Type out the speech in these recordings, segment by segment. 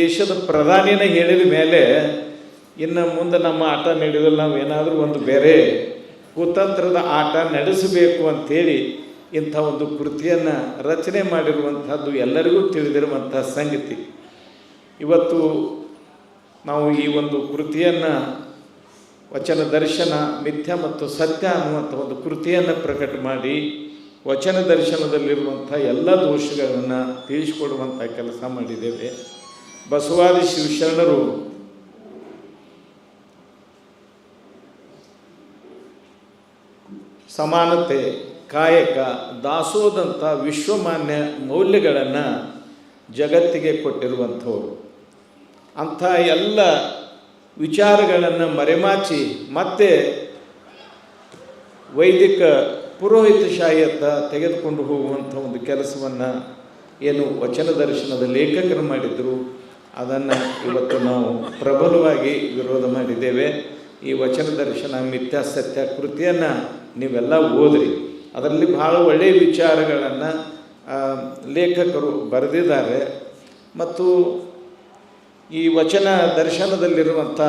ದೇಶದ ಪ್ರಧಾನಿನ ಹೇಳಿದ ಮೇಲೆ ಇನ್ನು ಮುಂದೆ ನಮ್ಮ ಆಟ ನಡೆಯೋದ್ರಲ್ಲಿ ನಾವು ಏನಾದರೂ ಒಂದು ಬೇರೆ ಕುತಂತ್ರದ ಆಟ ನಡೆಸಬೇಕು ಅಂಥೇಳಿ ಇಂಥ ಒಂದು ಕೃತಿಯನ್ನು ರಚನೆ ಮಾಡಿರುವಂಥದ್ದು ಎಲ್ಲರಿಗೂ ತಿಳಿದಿರುವಂಥ ಸಂಗತಿ. ಇವತ್ತು ನಾವು ಈ ಒಂದು ಕೃತಿಯನ್ನು ವಚನ ದರ್ಶನ, ಮಿಥ್ಯ ಮತ್ತು ಸತ್ಯ ಅನ್ನುವಂಥ ಒಂದು ಕೃತಿಯನ್ನು ಪ್ರಕಟ ಮಾಡಿ ವಚನ ದರ್ಶನದಲ್ಲಿರುವಂಥ ಎಲ್ಲ ದೋಷಗಳನ್ನು ತಿಳಿಸಿಕೊಡುವಂಥ ಕೆಲಸ ಮಾಡಿದ್ದೇವೆ. ಬಸವಾದಿ ಶಿವಶರಣರು. ಸಮಾನತೆ, ಕಾಯಕ, ದಾಸೋದಂಥ ವಿಶ್ವಮಾನ್ಯ ಮೌಲ್ಯಗಳನ್ನು ಜಗತ್ತಿಗೆ ಕೊಟ್ಟಿರುವಂಥವ್ರು. ಅಂಥ ಎಲ್ಲ ವಿಚಾರಗಳನ್ನು ಮರೆಮಾಚಿ ಮತ್ತೆ ವೈದಿಕ ಪುರೋಹಿತಶಾಹಿಯತ್ತ ತೆಗೆದುಕೊಂಡು ಹೋಗುವಂಥ ಒಂದು ಕೆಲಸವನ್ನು ಏನು ವಚನ ದರ್ಶನದ ಲೇಖಕರು ಮಾಡಿದರು. ಅದನ್ನು ಇವತ್ತು ನಾವು ಪ್ರಬಲವಾಗಿ ವಿರೋಧ ಮಾಡಿದ್ದೇವೆ. ಈ ವಚನ ದರ್ಶನ ಮಿಥ್ಯಾಸತ್ಯ ಕೃತಿಯನ್ನು ನೀವೆಲ್ಲ ಓದ್ರಿ. ಅದರಲ್ಲಿ ಭಾಳ ಒಳ್ಳೆಯ ವಿಚಾರಗಳನ್ನು ಲೇಖಕರು ಬರೆದಿದ್ದಾರೆ. ಮತ್ತು ಈ ವಚನ ದರ್ಶನದಲ್ಲಿರುವಂಥ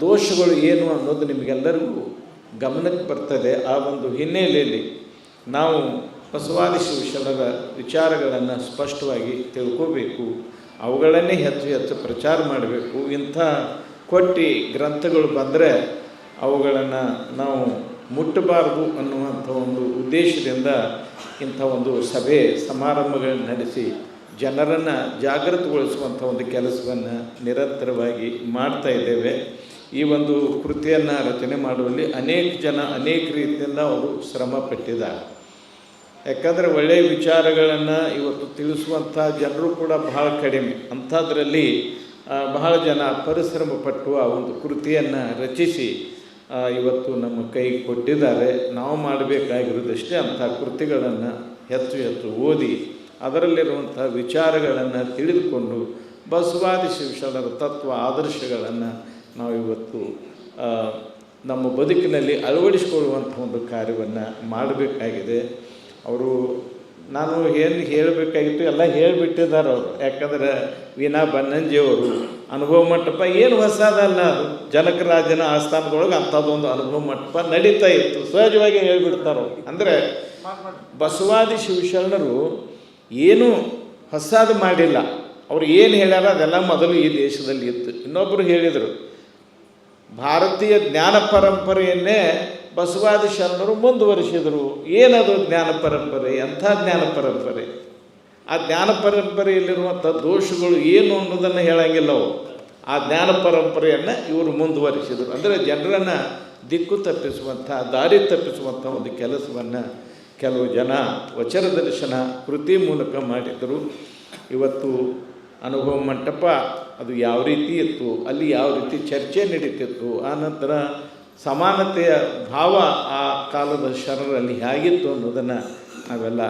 ದೋಷಗಳು ಏನು ಅನ್ನೋದು ನಿಮಗೆಲ್ಲರಿಗೂ ಗಮನಕ್ಕೆ ಬರ್ತದೆ. ಆ ಒಂದು ಹಿನ್ನೆಲೆಯಲ್ಲಿ ನಾವು ಬಸವಾದಿ ಶಿವಶರಣರ ವಿಚಾರಗಳನ್ನು ಸ್ಪಷ್ಟವಾಗಿ ತಿಳ್ಕೋಬೇಕು. ಅವುಗಳನ್ನೇ ಹೆಚ್ಚು ಹೆಚ್ಚು ಪ್ರಚಾರ ಮಾಡಬೇಕು. ಇಂಥ ಕೊಟ್ಟಿ ಗ್ರಂಥಗಳು ಬಂದರೆ ಅವುಗಳನ್ನು ನಾವು ಮುಟ್ಟಬಾರದು ಅನ್ನುವಂಥ ಒಂದು ಉದ್ದೇಶದಿಂದ ಇಂಥ ಒಂದು ಸಭೆ ಸಮಾರಂಭಗಳನ್ನು ನಡೆಸಿ ಜನರನ್ನು ಜಾಗೃತಗೊಳಿಸುವಂಥ ಒಂದು ಕೆಲಸವನ್ನು ನಿರಂತರವಾಗಿ ಮಾಡ್ತಾ ಇದ್ದೇವೆ. ಈ ಒಂದು ಕೃತಿಯನ್ನು ರಚನೆ ಮಾಡುವಲ್ಲಿ ಅನೇಕ ಜನ ಅನೇಕ ರೀತಿಯಿಂದ ಅವರು ಶ್ರಮ ಪಟ್ಟಿದ್ದಾರೆ. ಯಾಕಂದರೆ ಒಳ್ಳೆಯ ವಿಚಾರಗಳನ್ನು ಇವತ್ತು ತಿಳಿಸುವಂಥ ಜನರು ಕೂಡ ಬಹಳ ಕಡಿಮೆ. ಅಂಥದ್ರಲ್ಲಿ ಬಹಳ ಜನ ಪರಿಶ್ರಮ ಪಟ್ಟು ಒಂದು ಕೃತಿಯನ್ನು ರಚಿಸಿ ಇವತ್ತು ನಮ್ಮ ಕೈಗೆ ಕೊಟ್ಟಿದ್ದಾರೆ. ನಾವು ಮಾಡಬೇಕಾಗಿರೋದಷ್ಟೇ ಅಂಥ ಕೃತಿಗಳನ್ನು ಹೆಚ್ಚು ಹೆಚ್ಚು ಓದಿ, ಅದರಲ್ಲಿರುವಂಥ ವಿಚಾರಗಳನ್ನು ತಿಳಿದುಕೊಂಡು, ಬಸವಾದಿ ಶಿವಶರಣರ ತತ್ವ ಆದರ್ಶಗಳನ್ನು ನಾವು ಇವತ್ತು ನಮ್ಮ ಬದುಕಿನಲ್ಲಿ ಅಳವಡಿಸಿಕೊಳ್ಳುವಂಥ ಒಂದು ಕಾರ್ಯವನ್ನು ಮಾಡಬೇಕಾಗಿದೆ. ಅವರು ನಾನು ಏನು ಹೇಳಬೇಕಾಗಿತ್ತು, ಎಲ್ಲ ಹೇಳಿಬಿಟ್ಟಿದ್ದಾರೆ ಅವರು. ಯಾಕಂದ್ರೆ ವೀಣಾ ಬನ್ನಂಜಿಯವರು ಅನುಭವ ಮಂಟಪ ಏನು ಹೊಸದಲ್ಲ ಜನಕರಾಜನ ಆಸ್ಥಾನದೊಳಗೆ ಅಂಥದ್ದೊಂದು ಅನುಭವ ಮಂಟಪ ನಡೀತಾ ಇತ್ತು. ಸಹಜವಾಗಿ ಹೇಳ್ಬಿಡ್ತಾರೆ ಅವ್ರು. ಅಂದರೆ ಬಸವಾದಿ ಶಿವಶರಣರು ಏನು ಹೊಸದು ಮಾಡಿಲ್ಲ. ಅವ್ರು ಏನು ಹೇಳ್ಯಾರ ಅದೆಲ್ಲ ಮೊದಲು ಈ ದೇಶದಲ್ಲಿ ಇತ್ತು. ಇನ್ನೊಬ್ಬರು ಹೇಳಿದರು, ಭಾರತೀಯ ಜ್ಞಾನ ಪರಂಪರೆಯನ್ನೇ ಬಸವಾದಿ ಶರಣರು ಮುಂದುವರಿಸಿದರು. ಏನದು ಜ್ಞಾನ ಪರಂಪರೆ? ಎಂಥ ಜ್ಞಾನ ಪರಂಪರೆ? ಆ ಜ್ಞಾನ ಪರಂಪರೆಯಲ್ಲಿರುವಂಥ ದೋಷಗಳು ಏನು ಅನ್ನೋದನ್ನು ಹೇಳಂಗಿಲ್ಲ ಅವರು ಆ ಜ್ಞಾನ ಪರಂಪರೆಯನ್ನು ಇವರು ಮುಂದುವರಿಸಿದರು. ಅಂದರೆ ಜನರನ್ನು ದಿಕ್ಕು ತಪ್ಪಿಸುವಂಥ, ದಾರಿ ತಪ್ಪಿಸುವಂಥ ಒಂದು ಕೆಲಸವನ್ನು ಕೆಲವು ಜನ ವಚನ ದರ್ಶನ ಕೃತಿ ಮೂಲಕ ಮಾಡಿದರು. ಇವತ್ತು ಅನುಭವ ಮಂಟಪ ಅದು ಯಾವ ರೀತಿ ಇತ್ತು, ಅಲ್ಲಿ ಯಾವ ರೀತಿ ಚರ್ಚೆ ನಡೀತಿತ್ತು, ಆ ನಂತರ ಸಮಾನತೆಯ ಭಾವ ಆ ಕಾಲದ ಶರಣರಲ್ಲಿ ಹೇಗಿತ್ತು ಅನ್ನೋದನ್ನು ನಾವೆಲ್ಲ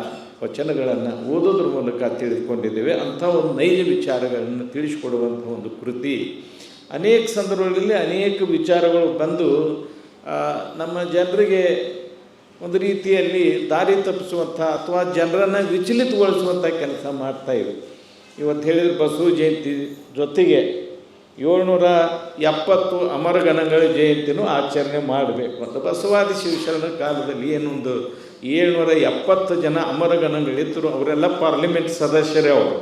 ವಚನಗಳನ್ನು ಓದೋದ್ರ ಮೂಲಕ ತಿಳಿದುಕೊಂಡಿದ್ದೇವೆ. ಅಂಥ ಒಂದು ನೈಜ ವಿಚಾರಗಳನ್ನು ತಿಳಿಸಿಕೊಡುವಂಥ ಒಂದು ಕೃತಿ. ಅನೇಕ ಸಂದರ್ಭಗಳಲ್ಲಿ ಅನೇಕ ವಿಚಾರಗಳು ಬಂದು ನಮ್ಮ ಜನರಿಗೆ ಒಂದು ರೀತಿಯಲ್ಲಿ ದಾರಿ ತಪ್ಪಿಸುವಂಥ ಅಥವಾ ಜನರನ್ನು ವಿಚಲಿತಗೊಳಿಸುವಂಥ ಕೆಲಸ ಮಾಡ್ತಾ ಇವೆ. ಇವತ್ತು ಹೇಳಿದ್ರೆ ಬಸವ ಜಯಂತಿ ಜೊತೆಗೆ ಏಳ್ನೂರ ಎಪ್ಪತ್ತು ಅಮರಗಣಗಳ ಜಯಂತಿನೂ ಆಚರಣೆ ಮಾಡಬೇಕು ಅಂತ ಬಸವಾದಿ ಶಿವಶರಣ ಕಾಲದಲ್ಲಿ ಏನೊಂದು ಏಳ್ನೂರ ಎಪ್ಪತ್ತು ಜನ ಅಮರಗಣಗಳಿದ್ದರು ಅವರೆಲ್ಲ ಪಾರ್ಲಿಮೆಂಟ್ ಸದಸ್ಯರೇ ಅವರು.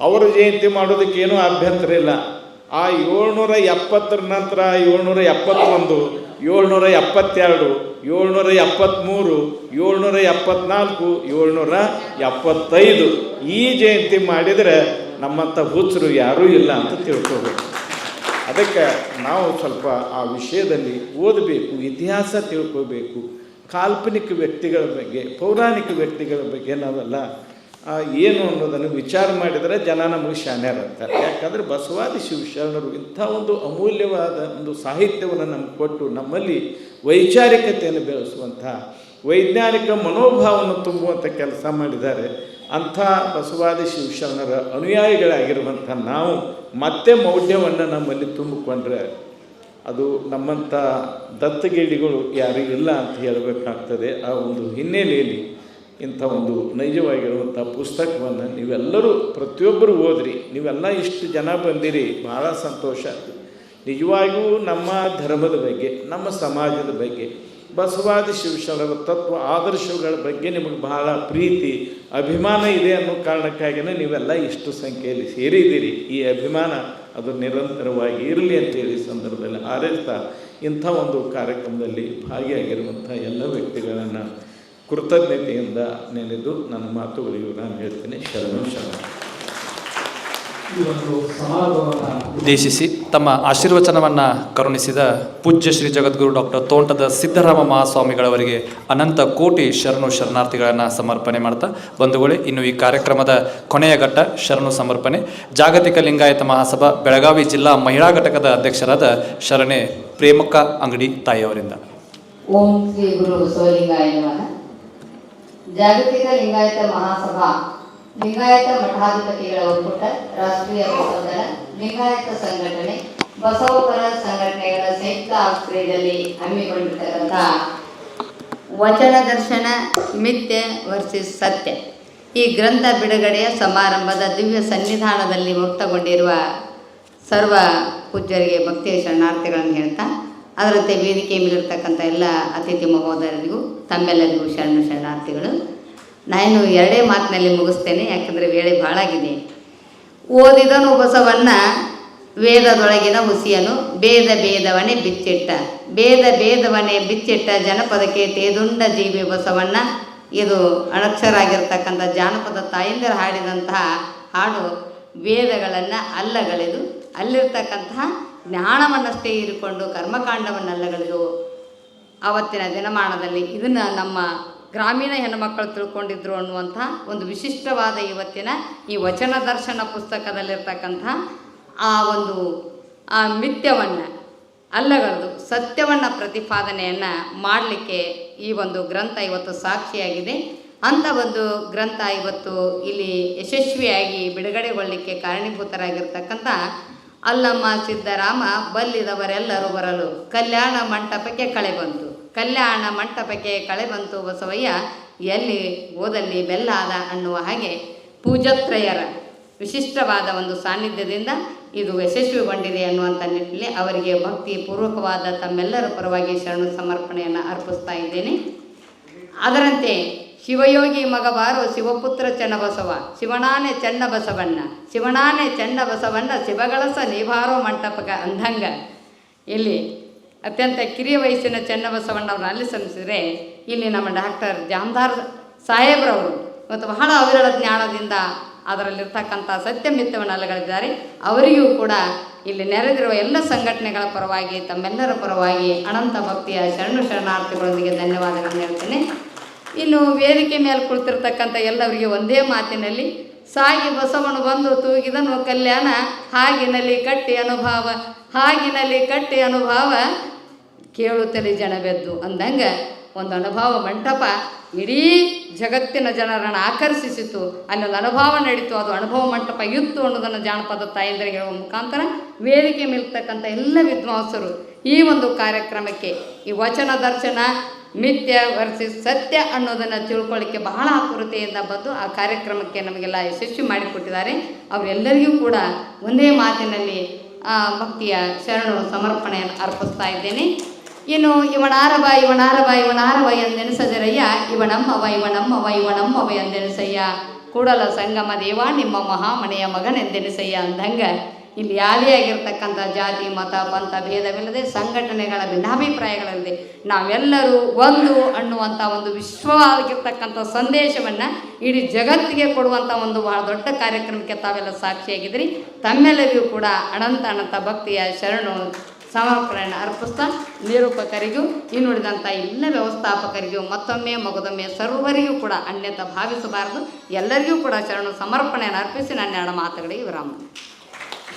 ಅವರ ಜಯಂತಿ ಮಾಡೋದಕ್ಕೆ ಏನೂ ಅಭ್ಯಂತರ ಇಲ್ಲ. ಆ ಏಳ್ನೂರ ಎಪ್ಪತ್ತರ ನಂತರ ಏಳ್ನೂರ ಎಪ್ಪತ್ತೊಂದು ಏಳ್ನೂರ ಎಪ್ಪತ್ತೆರಡು ಏಳ್ನೂರ ಎಪ್ಪತ್ತ್ಮೂರು ಏಳ್ನೂರ ಎಪ್ಪತ್ನಾಲ್ಕು ಏಳ್ನೂರ ಎಪ್ಪತ್ತೈದು ಈ ಜಯಂತಿ ಮಾಡಿದರೆ ನಮ್ಮಂಥ ಹುಚ್ಚರು ಯಾರೂ ಇಲ್ಲ ಅಂತ ತಿಳ್ಕೋಬೇಕು. ಅದಕ್ಕೆ ನಾವು ಸ್ವಲ್ಪ ಆ ವಿಷಯದಲ್ಲಿ ಓದಬೇಕು, ಇತಿಹಾಸ ತಿಳ್ಕೋಬೇಕು. ಕಾಲ್ಪನಿಕ ವ್ಯಕ್ತಿಗಳ ಬಗ್ಗೆ, ಪೌರಾಣಿಕ ವ್ಯಕ್ತಿಗಳ ಬಗ್ಗೆ ನಾವೆಲ್ಲ ಏನು ಅನ್ನೋದನ್ನು ವಿಚಾರ ಮಾಡಿದರೆ ಜನ ನಮಗೆ ಶಾನ್ಯರಂತಾರೆ ಯಾಕಂದರೆ ಬಸವಾದಿ ಶಿವಶರಣರು ಇಂಥ ಒಂದು ಅಮೂಲ್ಯವಾದ ಒಂದು ಸಾಹಿತ್ಯವನ್ನು ನಮ್ಗೆ ಕೊಟ್ಟು ನಮ್ಮಲ್ಲಿ ವೈಚಾರಿಕತೆಯನ್ನು ಬೆಳೆಸುವಂಥ ವೈಜ್ಞಾನಿಕ ಮನೋಭಾವವನ್ನು ತುಂಬುವಂಥ ಕೆಲಸ ಮಾಡಿದ್ದಾರೆ. ಅಂಥ ಬಸವಾದಿ ಶಿವಶರಣರ ಅನುಯಾಯಿಗಳಾಗಿರುವಂಥ ನಾವು ಮತ್ತೆ ಮೌಢ್ಯವನ್ನು ನಮ್ಮಲ್ಲಿ ತುಂಬಿಕೊಂಡ್ರೆ ಅದು ನಮ್ಮಂಥ ದತ್ತಗಿಡಿಗಳು ಯಾರೂ ಇಲ್ಲ ಅಂತ ಹೇಳಬೇಕಾಗ್ತದೆ. ಆ ಒಂದು ಹಿನ್ನೆಲೆಯಲ್ಲಿ ಇಂಥ ಒಂದು ನೈಜವಾಗಿರುವಂಥ ಪುಸ್ತಕವನ್ನು ನೀವೆಲ್ಲರೂ ಪ್ರತಿಯೊಬ್ಬರು ಓದ್ರಿ. ನೀವೆಲ್ಲ ಇಷ್ಟು ಜನ ಬಂದಿರಿ, ಭಾಳ ಸಂತೋಷ ನಿಜವಾಗಿಯೂ ನಮ್ಮ ಧರ್ಮದ ಬಗ್ಗೆ, ನಮ್ಮ ಸಮಾಜದ ಬಗ್ಗೆ ಬಸವಾದಿ ಶಿವಶರಣರ ತತ್ವ, ಆದರ್ಶಗಳ ಬಗ್ಗೆ ನಿಮಗೆ ಬಹಳ ಪ್ರೀತಿ, ಅಭಿಮಾನ ಇದೆ ಅನ್ನೋ ಕಾರಣಕ್ಕಾಗಿಯೇ ನೀವೆಲ್ಲ ಇಷ್ಟು ಸಂಖ್ಯೆಯಲ್ಲಿ ಸೇರಿದ್ದೀರಿ. ಈ ಅಭಿಮಾನ ಅದು ನಿರಂತರವಾಗಿ ಇರಲಿ ಅಂತೇಳಿ ಸಂದರ್ಭದಲ್ಲಿ ಹಾರೈಸ್ತಾ ಇಂಥ ಒಂದು ಕಾರ್ಯಕ್ರಮದಲ್ಲಿ ಭಾಗಿಯಾಗಿರುವಂಥ ಎಲ್ಲ ವ್ಯಕ್ತಿಗಳನ್ನು ಕೃತಜ್ಞತೆಯಿಂದ ನೆನೆದು ನನ್ನ ಮಾತುಗಳಿಗೂ ನಾನು ಹೇಳ್ತೇನೆ. ಶರಣು, ಶರಣ. ಉದ್ದೇಶಿಸಿ ತಮ್ಮ ಆಶೀರ್ವಚನವನ್ನು ಕರುಣಿಸಿದ ಪೂಜ್ಯ ಶ್ರೀ ಜಗದ್ಗುರು ಡಾಕ್ಟರ್ ತೋಂಟದ ಸಿದ್ದರಾಮ ಮಹಾಸ್ವಾಮಿಗಳವರಿಗೆ ಅನಂತ ಕೋಟಿ ಶರಣು ಶರಣಾರ್ಥಿಗಳನ್ನು ಸಮರ್ಪಣೆ ಮಾಡ್ತಾ ಬಂಧುಗಳೇ, ಇನ್ನು ಈ ಕಾರ್ಯಕ್ರಮದ ಕೊನೆಯ ಘಟ್ಟ ಶರಣು ಸಮರ್ಪಣೆ. ಜಾಗತಿಕ ಲಿಂಗಾಯತ ಮಹಾಸಭಾ, ಬೆಳಗಾವಿ ಜಿಲ್ಲಾ ಮಹಿಳಾ ಘಟಕದ ಅಧ್ಯಕ್ಷರಾದ ಶರಣೆ ಪ್ರೇಮಕ್ಕ ಅಂಗಡಿ ತಾಯಿಯವರಿಂದ. ಓಂ ಶ್ರೀ ಗುರು ಜಾಗತಿಕ ಲಿಂಗಾಯತ ಮಹಾಸಭಾ ಲಿಂಗಾಯತ ಮಠಾಧಿಪತಿಗಳ ಒಕ್ಕೂಟ, ರಾಷ್ಟ್ರೀಯ ಬಸವದಳ ಲಿಂಗಾಯತ ಸಂಘಟನೆ, ಬಸವಪರ ಸಂಘಟನೆಗಳ ಸಂಯುಕ್ತ ಆಶ್ರಯದಲ್ಲಿ ಹಮ್ಮಿಕೊಂಡಿರ್ತಕ್ಕಂಥ ವಚನ ದರ್ಶನ ಮಿಥ್ಯ ವರ್ಸಸ್ ಸತ್ಯ. ಈ ಗ್ರಂಥ ಬಿಡುಗಡೆಯ ಸಮಾರಂಭದ ದಿವ್ಯ ಸನ್ನಿಧಾನದಲ್ಲಿ ಮುಕ್ತಗೊಂಡಿರುವ ಸರ್ವ ಪೂಜ್ಯರಿಗೆ ಭಕ್ತಿಯ ಶರಣಾರ್ಥಿಗಳನ್ನು ಹೇಳ್ತಾ, ಅದರಂತೆ ವೇದಿಕೆ ಮೇಲಿರ್ತಕ್ಕಂಥ ಎಲ್ಲ ಅತಿಥಿ ಮಹೋದರರಿಗೂ ತಮ್ಮೆಲ್ಲರಿಗೂ ಶರಣ ಶರಣಾರ್ಥಿಗಳು. ನಾನು ಎರಡೇ ಮಾತಿನಲ್ಲಿ ಮುಗಿಸ್ತೇನೆ, ಯಾಕಂದರೆ ವೇಳೆ ಭಾಳಾಗಿದೆ ಓದಿದನು ಬಸವನ್ನ ವೇದದೊಳಗಿನ ಹುಸಿಯನು ಭೇದ ಭೇದವನೇ ಬಿಚ್ಚಿಟ್ಟ. ಭೇದ ಭೇದವನೇ ಬಿಚ್ಚಿಟ್ಟ ಜನಪದಕ್ಕೆ ತೇದುಂಡ ಜೀವಿ ಬಸವಣ್ಣ. ಇದು ಅನಕ್ಷರಾಗಿರ್ತಕ್ಕಂಥ ಜಾನಪದ ತಾಯಂದಿರು ಹಾಡಿದಂತಹ ಹಾಡು ವೇದಗಳನ್ನು ಅಲ್ಲಗಳೆದು, ಅಲ್ಲಿರ್ತಕ್ಕಂತಹ ಜ್ಞಾನವನ್ನಷ್ಟೇ ಇರಿಕೊಂಡು ಕರ್ಮಕಾಂಡವನ್ನು ಅಲ್ಲಗಳೆದು ಆವತ್ತಿನ ದಿನಮಾನದಲ್ಲಿ ಇದನ್ನು ನಮ್ಮ ಗ್ರಾಮೀಣ ಹೆಣ್ಣುಮಕ್ಕಳು ತಿಳ್ಕೊಂಡಿದ್ರು ಅನ್ನುವಂಥ ಒಂದು ವಿಶಿಷ್ಟವಾದ ಇವತ್ತಿನ ಈ ವಚನ ದರ್ಶನ ಪುಸ್ತಕದಲ್ಲಿರ್ತಕ್ಕಂಥ ಆ ಒಂದು, ಆ ಮಿಥ್ಯವನ್ನು, ಅಲ್ಲಗಳದು ಸತ್ಯವನ್ನು ಪ್ರತಿಪಾದನೆಯನ್ನು ಮಾಡಲಿಕ್ಕೆ ಈ ಒಂದು ಗ್ರಂಥ ಇವತ್ತು ಸಾಕ್ಷಿಯಾಗಿದೆ. ಅಂಥ ಒಂದು ಗ್ರಂಥ ಇವತ್ತು ಇಲ್ಲಿ ಯಶಸ್ವಿಯಾಗಿ ಬಿಡುಗಡೆಗೊಳ್ಳಲಿಕ್ಕೆ ಕಾರಣೀಭೂತರಾಗಿರ್ತಕ್ಕಂಥ ಅಲ್ಲಮ್ಮ, ಸಿದ್ದರಾಮ, ಬಲ್ಲಿದವರೆಲ್ಲರೂ ಬರಲು ಕಲ್ಯಾಣ ಮಂಟಪಕ್ಕೆ ಕಳೆ ಬಂತು ಕಲ್ಯಾಣ ಮಂಟಪಕ್ಕೆ ಕಳೆ ಬಂತು ಬಸವಯ್ಯ. ಎಲ್ಲಿ ಓದಲ್ಲಿ ಬೆಲ್ಲಾದ ಅನ್ನುವ ಹಾಗೆ ಪೂಜತ್ರಯರ ವಿಶಿಷ್ಟವಾದ ಒಂದು ಸಾನ್ನಿಧ್ಯದಿಂದ ಇದು ಯಶಸ್ವಿಗೊಂಡಿದೆ ಅನ್ನುವಂಥ ನಿಟ್ಟಿನಲ್ಲಿ ಅವರಿಗೆ ಭಕ್ತಿ ಪೂರ್ವಕವಾದ ತಮ್ಮೆಲ್ಲರ ಪರವಾಗಿ ಶರಣು ಸಮರ್ಪಣೆಯನ್ನು ಅರ್ಪಿಸ್ತಾ ಇದ್ದೇನೆ. ಅದರಂತೆ ಶಿವಯೋಗಿ ಮಗಬಾರು ಶಿವಪುತ್ರ ಚನ್ನಬಸವ, ಶಿವನಾನೆ ಚನ್ನಬಸವಣ್ಣ ಶಿವನಾನೆ ಚನ್ನಬಸವಣ್ಣ, ಶಿವಗಳಸ ನೀವಾರೋ ಮಂಟಪಕ ಅಂದಂಗ ಇಲ್ಲಿ ಅತ್ಯಂತ ಕಿರಿಯ ವಯಸ್ಸಿನ ಚೆನ್ನಬಸವಣ್ಣವ್ರನ್ನ ಅಲ್ಲಿ ಸಲ್ಲಿಸಿದರೆ ಇಲ್ಲಿ ನಮ್ಮ ಡಾಕ್ಟರ್ ಜಾಮದಾರ್ ಸಾಹೇಬ್ರವರು ಮತ್ತು ಬಹಳ ಅವಿರಳ ಜ್ಞಾನದಿಂದ ಅದರಲ್ಲಿರ್ತಕ್ಕಂಥ ಸತ್ಯಮಿತ್ತವನ್ನು ಅಲ್ಲಗಳಿದ್ದಾರೆ. ಅವರಿಗೂ ಕೂಡ ಇಲ್ಲಿ ನೆರೆದಿರುವ ಎಲ್ಲ ಸಂಘಟನೆಗಳ ಪರವಾಗಿ, ತಮ್ಮೆಲ್ಲರ ಪರವಾಗಿ ಅನಂತ ಭಕ್ತಿಯ ಶರಣು ಶರಣಾರ್ಥಿಗಳೊಂದಿಗೆ ಧನ್ಯವಾದಗಳನ್ನು ಹೇಳ್ತೇನೆ. ಇನ್ನು ವೇದಿಕೆ ಮೇಲೆ ಕುಳಿತಿರ್ತಕ್ಕಂಥ ಎಲ್ಲವರಿಗೆ ಒಂದೇ ಮಾತಿನಲ್ಲಿ, ಸಾಗಿ ಬಸವನು ಬಂದು ತೂಗಿದನು ಕಲ್ಯಾಣ, ಹಾಗಿನಲ್ಲಿ ಕಟ್ಟಿ ಅನುಭವ, ಹಾಗಿನಲ್ಲಿ ಕಟ್ಟಿ ಅನುಭವ ಕೇಳುತ್ತಲೇ ಜನವೆದ್ದು ಅಂದಂಗೆ ಒಂದು ಅನುಭವ ಮಂಟಪ ಇಡೀ ಜಗತ್ತಿನ ಜನರನ್ನು ಆಕರ್ಷಿಸಿತು. ಅಲ್ಲೊಂದು ಅನುಭವ ನಡೀತು. ಅದು ಅನುಭವ ಮಂಟಪ ಇತ್ತು ಅನ್ನೋದನ್ನು ಜಾನಪದ ತಾಯಂದಿರಿಗೆ ಹೇಳುವ ಮುಖಾಂತರ ವೇದಿಕೆ ಮೇಲ್ತಕ್ಕಂಥ ಎಲ್ಲ ವಿದ್ವಾಂಸರು ಈ ಒಂದು ಕಾರ್ಯಕ್ರಮಕ್ಕೆ ಈ ವಚನ ದರ್ಶನ ಮಿಥ್ಯ ವರ್ಸಿ ಸತ್ಯ ಅನ್ನೋದನ್ನು ತಿಳ್ಕೊಳ್ಳಿಕ್ಕೆ ಬಹಳ ಆತುರತೆಯಿಂದ ಬಂದು ಆ ಕಾರ್ಯಕ್ರಮಕ್ಕೆ ನಮಗೆಲ್ಲ ಯಶಸ್ವಿ ಮಾಡಿಕೊಟ್ಟಿದ್ದಾರೆ. ಅವರೆಲ್ಲರಿಗೂ ಕೂಡ ಒಂದೇ ಮಾತಿನಲ್ಲಿ ಭಕ್ತಿಯ ಶರಣು ಸಮರ್ಪಣೆಯನ್ನು ಅರ್ಪಿಸ್ತಾ ಇದ್ದೇನೆ. ಇನ್ನು ಇವನಾರವ ಇವನಾರವ ಇವನಾರವ ಎಂದೆನಿಸದಿರಯ್ಯ ಇವನಮ್ಮವ ಇವನಮ್ಮವ ಇವನಮ್ಮವ ಎಂದೆನಿಸಯ್ಯ. ಕೂಡಲ ಸಂಗಮ ದೇವ, ನಿಮ್ಮ ಮಹಾಮನೆಯ ಮಗನೆಂದೆನಿಸಯ್ಯ ಅಂದಂಗ ಇಲ್ಲಿ ಯಾವುದೇ ಆಗಿರ್ತಕ್ಕಂಥ ಜಾತಿ, ಮತ, ಪಂಥ ಭೇದವಿಲ್ಲದೆ ಸಂಘಟನೆಗಳ ಭಿನ್ನಾಭಿಪ್ರಾಯಗಳಲ್ಲದೆ ನಾವೆಲ್ಲರೂ ಒಂದು ಅನ್ನುವಂಥ ಒಂದು ವಿಶ್ವವಾಗಿರ್ತಕ್ಕಂಥ ಸಂದೇಶವನ್ನು ಇಡೀ ಜಗತ್ತಿಗೆ ಕೊಡುವಂಥ ಒಂದು ಬಹಳ ದೊಡ್ಡ ಕಾರ್ಯಕ್ರಮಕ್ಕೆ ತಾವೆಲ್ಲ ಸಾಕ್ಷಿಯಾಗಿದ್ರಿ ತಮ್ಮೆಲ್ಲರಿಗೂ ಕೂಡ ಅನಂತ ಅನಂತ ಭಕ್ತಿಯ ಶರಣು ಸಮರ್ಪಣೆಯನ್ನು ಅರ್ಪಿಸ್ತಾ ನಿರೂಪಕರಿಗೂ ಇನ್ನುಳಿದಂಥ ಎಲ್ಲ ವ್ಯವಸ್ಥಾಪಕರಿಗೂ ಮತ್ತೊಮ್ಮೆ ಮಗದೊಮ್ಮೆ ಸರ್ವರಿಗೂ ಕೂಡ ಅನ್ಯತ ಭಾವಿಸಬಾರದು. ಎಲ್ಲರಿಗೂ ಕೂಡ ಶರಣು ಸಮರ್ಪಣೆಯನ್ನು ಅರ್ಪಿಸಿ ನನ್ನ ಎರಡು ಮಾತುಗಳಿಗೆ ವಿರಾಮ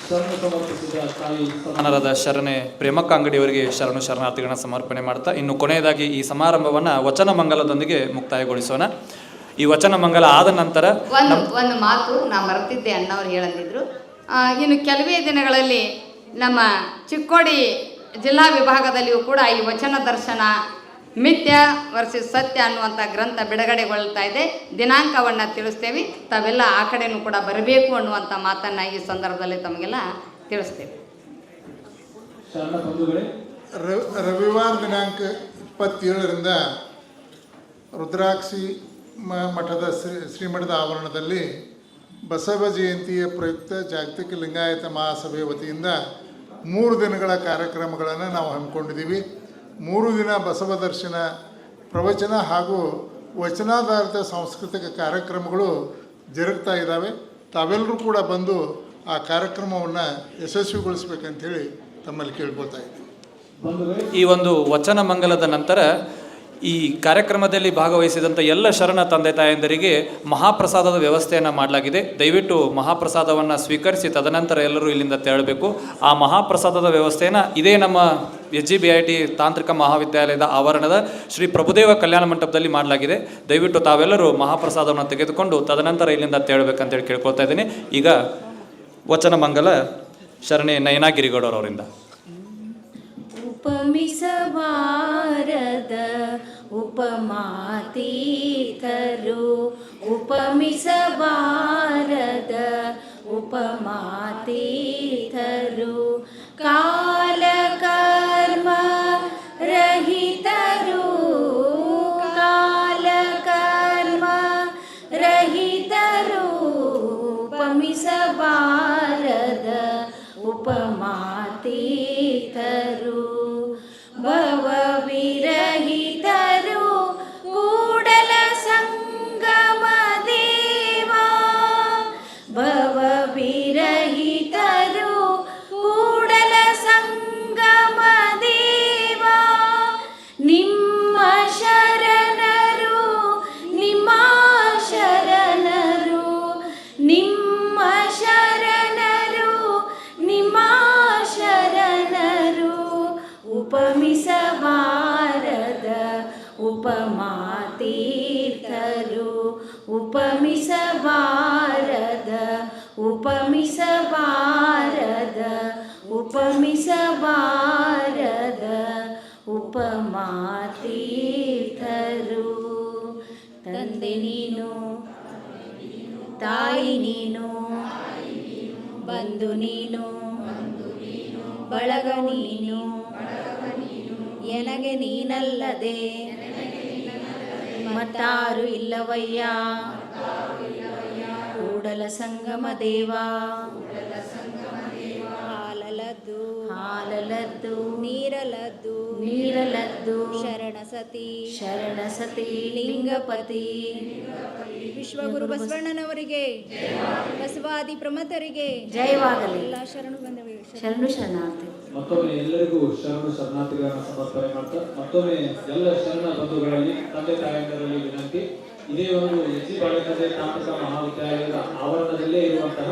ಶರಣ ಸಮರ್ಪಿಸಿದ ತಾಯಿ ಅನರದ ಶರಣೆ ಪ್ರೇಮಕ್ಕ ಅಂಗಡಿಯವರಿಗೆ ಶರಣು ಶರಣಾರ್ಥಿಗಳನ್ನ ಸಮರ್ಪಣೆ ಮಾಡ್ತಾ ಇನ್ನು ಕೊನೆಯದಾಗಿ ಈ ಸಮಾರಂಭವನ್ನು ವಚನ ಮಂಗಲದೊಂದಿಗೆ ಮುಕ್ತಾಯಗೊಳಿಸೋಣ. ಈ ವಚನ ಮಂಗಲ ಆದ ನಂತರ ಒಂದು ಒಂದು ಮಾತು ನಾ ಮರೆತಿದ್ದೆ ಅಣ್ಣವ್ರು ಹೇಳಂದಿದ್ರು. ಇನ್ನು ಕೆಲವೇ ದಿನಗಳಲ್ಲಿ ನಮ್ಮ ಚಿಕ್ಕೋಡಿ ಜಿಲ್ಲಾ ವಿಭಾಗದಲ್ಲಿಯೂ ಕೂಡ ಈ ವಚನ ದರ್ಶನ ಮಿಥ್ಯ ವರ್ಸಸ್ ಸತ್ಯ ಅನ್ನುವಂಥ ಗ್ರಂಥ ಬಿಡುಗಡೆಗೊಳ್ತಾ ಇದೆ. ದಿನಾಂಕವನ್ನು ತಿಳಿಸ್ತೇವೆ. ತಾವೆಲ್ಲ ಆ ಕಡೆನೂ ಕೂಡ ಬರಬೇಕು ಅನ್ನುವಂಥ ಮಾತನ್ನು ಈ ಸಂದರ್ಭದಲ್ಲಿ ತಮಗೆಲ್ಲ ತಿಳಿಸ್ತೇವೆ. ಶರಣ ಬಂಧುಗಳೇ ರವಿವಾರ ದಿನಾಂಕ ಇಪ್ಪತ್ತೇಳರಿಂದ ರುದ್ರಾಕ್ಷಿ ಮ- ಮಠದ ಶ್ರೀ ಶ್ರೀಮಠದ ಆವರಣದಲ್ಲಿ ಬಸವ ಜಯಂತಿಯ ಪ್ರಯುಕ್ತ ಜಾಗತಿಕ ಲಿಂಗಾಯತ ಮಹಾಸಭೆ ವತಿಯಿಂದ ಮೂರು ದಿನಗಳ ಕಾರ್ಯಕ್ರಮಗಳನ್ನು ನಾವು ಹಮ್ಮಿಕೊಂಡಿದ್ದೀವಿ. ಮೂರು ದಿನ ಬಸವ ದರ್ಶನ ಪ್ರವಚನ ಹಾಗೂ ವಚನಾಧಾರಿತ ಸಾಂಸ್ಕೃತಿಕ ಕಾರ್ಯಕ್ರಮಗಳು ಜರುಗ್ತಾ ಇದ್ದಾವೆ. ತಾವೆಲ್ಲರೂ ಕೂಡ ಬಂದು ಆ ಕಾರ್ಯಕ್ರಮವನ್ನು ಯಶಸ್ವಿಗೊಳಿಸ್ಬೇಕಂತೇಳಿ ತಮ್ಮಲ್ಲಿ ಕೇಳ್ಕೊಳ್ತಾ ಇದ್ದೀವಿ ಈ ಒಂದು ವಚನ ಮಂಗಲದ ನಂತರ ಈ ಕಾರ್ಯಕ್ರಮದಲ್ಲಿ ಭಾಗವಹಿಸಿದಂಥ ಎಲ್ಲ ಶರಣ ತಂದೆ ತಾಯಂದರಿಗೆ ಮಹಾಪ್ರಸಾದದ ವ್ಯವಸ್ಥೆಯನ್ನು ಮಾಡಲಾಗಿದೆ. ದಯವಿಟ್ಟು ಮಹಾಪ್ರಸಾದವನ್ನು ಸ್ವೀಕರಿಸಿ ತದನಂತರ ಎಲ್ಲರೂ ಇಲ್ಲಿಂದ ತೆರಳಬೇಕು. ಆ ಮಹಾಪ್ರಸಾದದ ವ್ಯವಸ್ಥೆಯನ್ನು ಇದೇ ನಮ್ಮ H G B I T ತಾಂತ್ರಿಕ ಮಹಾವಿದ್ಯಾಲಯದ ಆವರಣದ ಶ್ರೀ ಪ್ರಭುದೇವ ಕಲ್ಯಾಣ ಮಂಟಪದಲ್ಲಿ ಮಾಡಲಾಗಿದೆ. ದಯವಿಟ್ಟು ತಾವೆಲ್ಲರೂ ಮಹಾಪ್ರಸಾದವನ್ನು ತೆಗೆದುಕೊಂಡು ತದನಂತರ ಇಲ್ಲಿಂದ ತೆರಳಬೇಕಂತೇಳಿ ಕೇಳ್ಕೊಳ್ತಾ ಇದ್ದೀನಿ. ಈಗ ವಚನ ಮಂಗಲ ಶರಣೆ ನಯನಾಗಿರಿಗೌಡರವರಿಂದ. ಉಪಮಿಸಬಾರದ ಉಪಮಾತೀತರು. ಉಪಮಿಸಬಾರದ ಉಪಮಾತೀತರು. ಕಾಲಕರ್ಮ ಉಪಮಿಸಬಾರದ ಉಪಮಿಸಬಾರದ ಉಪಮಾತೀರ್ಥರು ತಂದೆ ನೀನು, ತಾಯಿ ನೀನು ಬಂದು ನೀನು, ಬಳಗ ನೀನು, ಎನಗೆ ನೀನಲ್ಲದೆ ಮತ್ತಾರು ಇಲ್ಲವಯ್ಯ. ಕೂಡಲ ಸಂಗಮ ದೇವಾ. ಹಾಲಲದ್ದು. ಹಾಲಲದ್ದು. ನೀರಲದ್ದು. ನೀರಲದ್ದು. ಶರಣ ಸತಿ ಶರಣ ಸತಿ ಲಿಂಗಪತಿ. ವಿಶ್ವಗುರು ಬಸವಣ್ಣನವರಿಗೆ. ಬಸವಾದಿ ಪ್ರಮತರಿಗೆ. ಜಯವಾಗಲಿ. ಎಲ್ಲ ಶರಣು ಬಂದವರಿಗೆ ಶರಣು ಶರಣಾರ್ಥಿ. ಮತ್ತೊಮ್ಮೆ ಎಲ್ಲರಿಗೂ ಶರಣು ಶರಣಾರ್ಥಿಗಳನ್ನು ಸಮರ್ಪಣೆ ಮಾಡ್ತಾ ಮತ್ತೊಮ್ಮೆ ಎಲ್ಲ ಶರಣ ಬಂಧುಗಳಲ್ಲಿ ತಂದೆ ತಾಯಂದರಲ್ಲಿ ವಿನಂತಿ. ಇದೇ ಒಂದು ಎಸ್ ಜಿ ಬಾಳೆಕಂದೆ ತಾಂತ್ರಿಕ ಮಹಾವಿದ್ಯಾಲಯದ ಆವರಣದಲ್ಲೇ ಇರುವಂತಹ